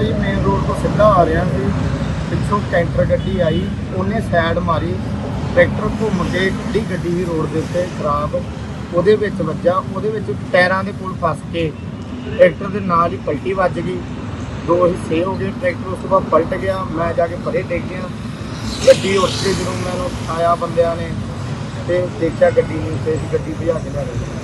ਭਾਜੀ main road ਤੋਂ ਸਿੱਧਾ ਆ ਰਿਹਾ ਸੀ। ਪਿੱਛੋਂ ਕੈਂਟਰ ਗੱਡੀ ਆਈ, ਉਹਨੇ ਸਾਈਡ ਮਾਰੀ। ਟਰੈਕਟਰ ਘੁੰਮ ਕੇ ਗੱਡੀ ਗੱਡੀ ਦੀ ਰੋਡ ਦੇ ਉੱਤੇ, ਖਰਾਬ। ਉਹਦੇ ਵਿੱਚ ਵੱਜਾ, ਉਹਦੇ ਵਿੱਚ ਟਾਇਰਾਂ ਦੇ ਕੋਲ ਫਸ ਕੇ ਟਰੈਕਟਰ ਦੇ ਨਾਲ ਹੀ ਪਲਟੀ ਵੱਜ ਗਈ। ਦੋ ਹਿੱਸੇ ਹੋ ਗਏ, ਟਰੈਕਟਰ ਉਸ ਤੋਂ ਬਾਅਦ ਪਲਟ ਗਿਆ, ਮੈਂ ਜਾ ਕੇ ਪਰੇ ਡਿੱਗ ਗਿਆ। ਗੱਡੀ ਉੱਠ ਕੇ ਜਦੋਂ ਮੈਨੂੰ ਆਇਆ ਬੰਦਿਆਂ ਨੇ ਤੇ ਦੇਖਿਆ ਗੱਡੀ ਨੂੰ, ਤੇ ਗੱਡੀ ਭਜਾ ਕੇ ਲੈ ਗਏ।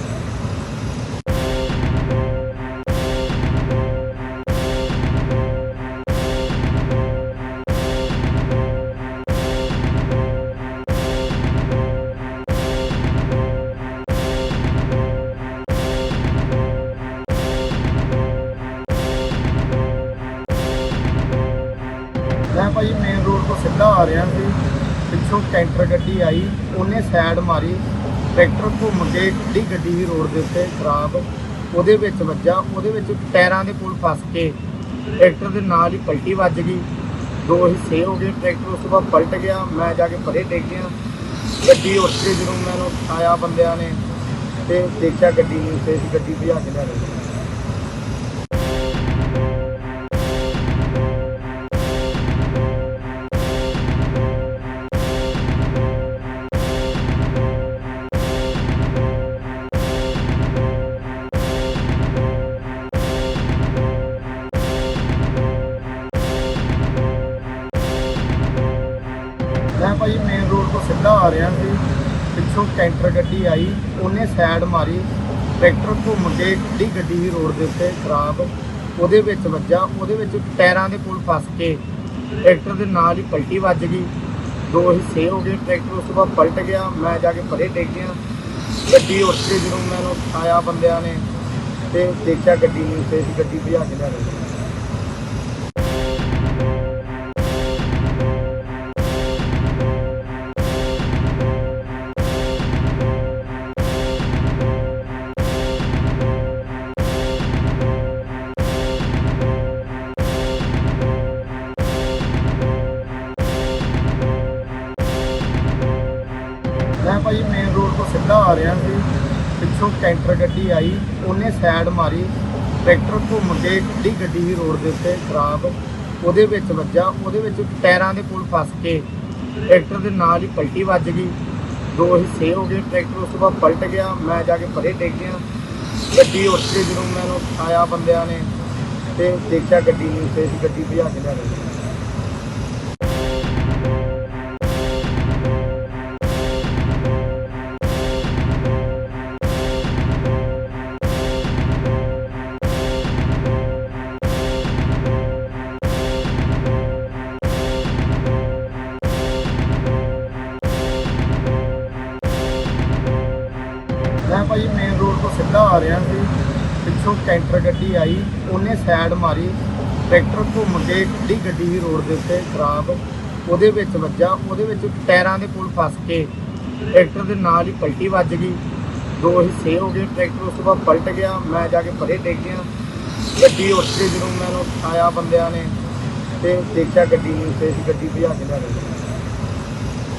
ਭਾਈ ਮੇਨ ਰੋਡ ਤੋਂ ਸਿੱਧਾ ਆ ਰਿਹਾ ਸੀ। ਪਿੱਛੋਂ ਕੈਂਟਰ ਗੱਡੀ ਆਈ, ਉਹਨੇ ਸਾਈਡ ਮਾਰੀ। ਟਰੈਕਟਰ ਘੁੰਮ ਕੇ ਗੱਡੀ ਗੱਡੀ ਦੀ ਰੋਡ ਦੇ ਉੱਤੇ, ਖਰਾਬ। ਉਹਦੇ ਵਿੱਚ ਵੱਜਾ, ਉਹਦੇ ਵਿੱਚ ਟਾਇਰਾਂ ਦੇ ਕੋਲ ਫਸ ਕੇ ਟਰੈਕਟਰ ਦੇ ਨਾਲ ਹੀ ਪਲਟੀ ਵੱਜ ਗਈ। ਦੋ ਹਿੱਸੇ ਹੋ ਗਏ, ਟਰੈਕਟਰ ਉਸ ਤੋਂ ਬਾਅਦ ਪਲਟ ਗਿਆ, ਮੈਂ ਜਾ ਕੇ ਪਰੇ ਡਿੱਗ ਗਿਆ। ਗੱਡੀ ਉੱਠ ਜਦੋਂ ਮੈਨੂੰ ਆਇਆ ਬੰਦਿਆਂ ਨੇ ਤੇ ਦੇਖਿਆ ਗੱਡੀ ਨੂੰ, ਤੇ ਅਸੀਂ ਗੱਡੀ ਭਜਾ ਕੇ ਲੈ ਗਏ। ਭਾਈ ਮੇਨ ਰੋਡ ਤੋਂ ਸਿੱਧਾ ਆ ਰਿਹਾ ਸੀ। ਪਿੱਛੋਂ ਕੈਂਟਰ ਗੱਡੀ ਆਈ, ਉਹਨੇ ਸਾਈਡ ਮਾਰੀ। ਟਰੈਕਟਰ ਘੁੰਮ ਕੇ ਗੱਡੀ ਗੱਡੀ ਦੀ ਰੋਡ ਦੇ ਉੱਤੇ, ਖਰਾਬ। ਉਹਦੇ ਵਿੱਚ ਵੱਜਾ, ਉਹਦੇ ਵਿੱਚ ਟਾਇਰਾਂ ਦੇ ਕੋਲ ਫਸ ਕੇ ਟਰੈਕਟਰ ਦੇ ਨਾਲ ਹੀ ਪਲਟੀ ਵੱਜ ਗਈ। ਦੋ ਹਿੱਸੇ ਹੋ ਗਏ, ਟਰੈਕਟਰ ਉਸ ਤੋਂ ਬਾਅਦ ਪਲਟ ਗਿਆ। ਮੈਂ ਜਾ ਕੇ ਪਰੇ ਡਿੱਗ ਗਿਆ ਗੱਡੀ ਉੱਠ ਕੇ ਜਦੋਂ ਮੈਨੂੰ ਉਠਾਇਆ ਬੰਦਿਆਂ ਨੇ ਤੇ ਦੇਖਿਆ ਗੱਡੀ ਨੂੰ ਤੇ ਗੱਡੀ ਭਜਾ ਕੇ ਲੈ ਗਏ। ਮੈਂ ਭਾਈ ਮੇਨ ਰੋਡ ਤੋਂ ਸਿੱਧਾ ਆ ਰਿਹਾ ਸੀ। ਪਿੱਛੋਂ ਕੈਂਟਰ ਗੱਡੀ ਆਈ, ਉਹਨੇ ਸਾਈਡ ਮਾਰੀ। ਟਰੈਕਟਰ ਘੁੰਮ ਕੇ ਗੱਡੀ ਗੱਡੀ ਦੀ ਰੋਡ ਦੇ ਉੱਤੇ, ਖਰਾਬ। ਉਹਦੇ ਵਿੱਚ ਵੱਜਾ, ਉਹਦੇ ਵਿੱਚ ਟਾਇਰਾਂ ਦੇ ਕੋਲ ਫਸ ਕੇ ਟਰੈਕਟਰ ਦੇ ਨਾਲ ਹੀ ਪਲਟੀ ਵੱਜ ਗਈ। ਦੋ ਹਿੱਸੇ ਹੋ ਗਏ, ਟਰੈਕਟਰ ਉਸ ਤੋਂ ਬਾਅਦ ਪਲਟ ਗਿਆ, ਮੈਂ ਜਾ ਕੇ ਪਰੇ ਟੇਕ ਗਿਆ। ਗੱਡੀ ਉੱਠ ਕੇ ਜਦੋਂ ਮੈਨੂੰ ਆਇਆ ਬੰਦਿਆਂ ਨੇ ਤੇ ਦੇਖਿਆ ਗੱਡੀ ਨੂੰ, ਤੇ ਅਸੀਂ ਗੱਡੀ ਭਜਾ ਕੇ ਲੈ ਗਏ। ਭਾਈ ਮੇਨ ਰੋਡ ਤੋਂ ਸਿੱਧਾ ਆ ਰਿਹਾ ਸੀ। ਪਿੱਛੋਂ ਕੈਂਟਰ ਗੱਡੀ ਆਈ, ਉਹਨੇ ਸਾਈਡ ਮਾਰੀ। ਟਰੈਕਟਰ ਘੁੰਮ ਕੇ ਗੱਡੀ ਗੱਡੀ ਦੀ ਰੋਡ ਦੇ ਉੱਤੇ, ਖਰਾਬ। ਉਹਦੇ ਵਿੱਚ ਵੱਜਾ, ਉਹਦੇ ਵਿੱਚ ਟਾਇਰਾਂ ਦੇ ਕੋਲ ਫਸ ਕੇ ਟਰੈਕਟਰ ਦੇ ਨਾਲ ਹੀ ਪਲਟੀ ਵੱਜ ਗਈ। ਦੋ ਹਿੱਸੇ ਹੋ ਗਏ, ਟਰੈਕਟਰ ਉਸ ਤੋਂ ਬਾਅਦ ਪਲਟ ਗਿਆ। ਮੈਂ ਜਾ ਕੇ ਪਰੇ ਡਿੱਗ ਗਿਆ। ਗੱਡੀ ਉੱਠ ਕੇ ਜਦੋਂ ਮੈਨੂੰ ਉਠਾਇਆ ਬੰਦਿਆਂ ਨੇ ਤੇ ਦੇਖਿਆ ਗੱਡੀ ਨੂੰ, ਤੇ ਅਸੀਂ ਗੱਡੀ ਭਜਾ ਕੇ ਲੈ ਗਏ।